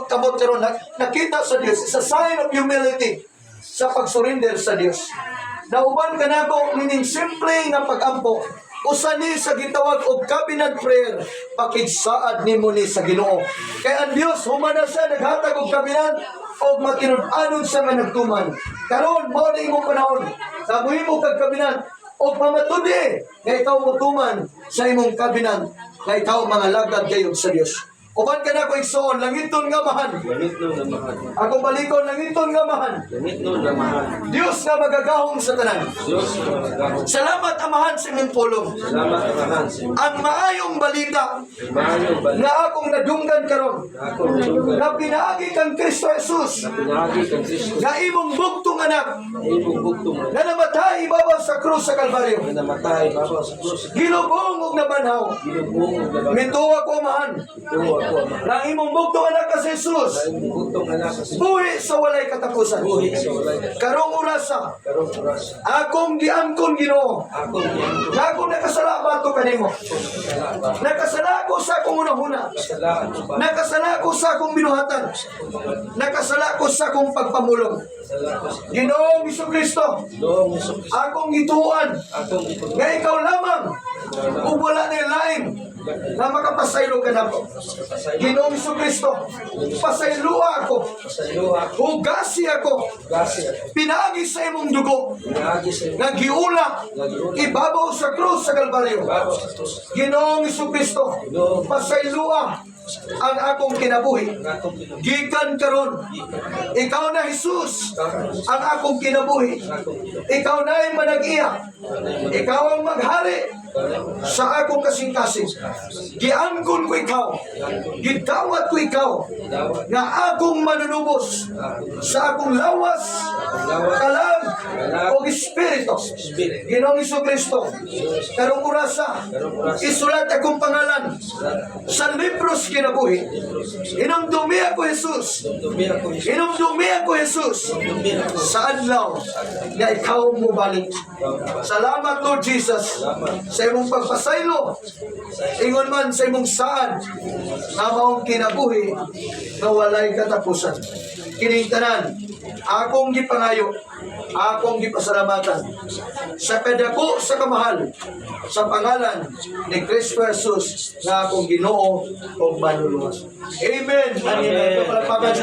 pagkamot karon na- nakita sa Dios is a sign of humility sa pagsurrender sa Dios. Nauban ka na ko meaning simple nga pagampo usa ni sa gitawag og cabinet prayer pakigsaad nimo ni sa Ginoo. Kay ang Dios humana siya naghatag og kabinet og makinud-anon sa nga nagtuman. Karon mao na imong panahon. Sabuhi mo kag kabinet og pamatudi nga ikaw mutuman sa imong kabinet nga ikaw mga lagad kayog sa Dios. Uban ka na ko igsoon langiton nga mahan. Langit nun na mahal. Ako balikon langiton nga mahan. Langit nun na mahal. Dios nga magagahong sa tanan. Diyos na magagahon. Salamat amahan sa imong pulong. Salamat amahan sa iyo. Ang maayong balita Maayong balik. nga akong nadunggan karon Ako nilunggan. na pinaagi kang Kristo Jesus Na pinahagi kang Kristo. nga imong bugtong anak Ibong bugtong mo. na namatay ibabaw sa krus sa Kalbaryo. Na namatay babaw sa krus. Gilubong ug nabanhaw. Ginubong ang laban. Mintuwa ko amahan Ito ako ama. na imong bugtong anak ka sa Jesus. Buhi sa walay katapusan. buhi sa walay. Karong orasa, Karong oras. akong giangkon Ginoo. Ako niyan. Nga ako nakasala ba ito kanimo? Nakasala ko sa akong unahuna. Ko? Nakasala ko sa akong binuhatan. Nakasala ko sa akong pagpamulong. Ko Ginoong Kristo, akong gituan Akong nga ikaw lamang kung wala na lain na makapasaylo ka na ko. Ginoong Iso Kristo, pasayloa ako, hugasi ako, pinagi sa imong dugo, Pinahagi sa iyo. nga giula, ibabaw sa krus sa Kalbaryo. Ginoong Iso Kristo, pasayloa ang akong kinabuhi. Gikan karon, ikaw na Jesus, ang akong kinabuhi. Ikaw na ay manag-iya. Ikaw ang maghari sa akong kasing-kasing. Giangkon ko ikaw. Gidawat ko ikaw nga akong manunubos sa akong lawas, kalag, o espiritu. Ginoong Iso Kristo, karong orasa, isulat akong pangalan sa libros kinabuhi. Inumdumi ako, Jesus. Inumdumi ako, Jesus. Sa adlaw na ikaw mo balik. Salamat, Lord Jesus, sa imong pagpasaylo. Ingon man sa imong saan na maong kinabuhi na walay katapusan. Kining tanan, akong gipangayo, akong gipasalamatan sa kadako sa kamahal sa pangalan ni Kristo Jesus na akong Ginoo o manuluwas. Amen. Amen. Palakpakan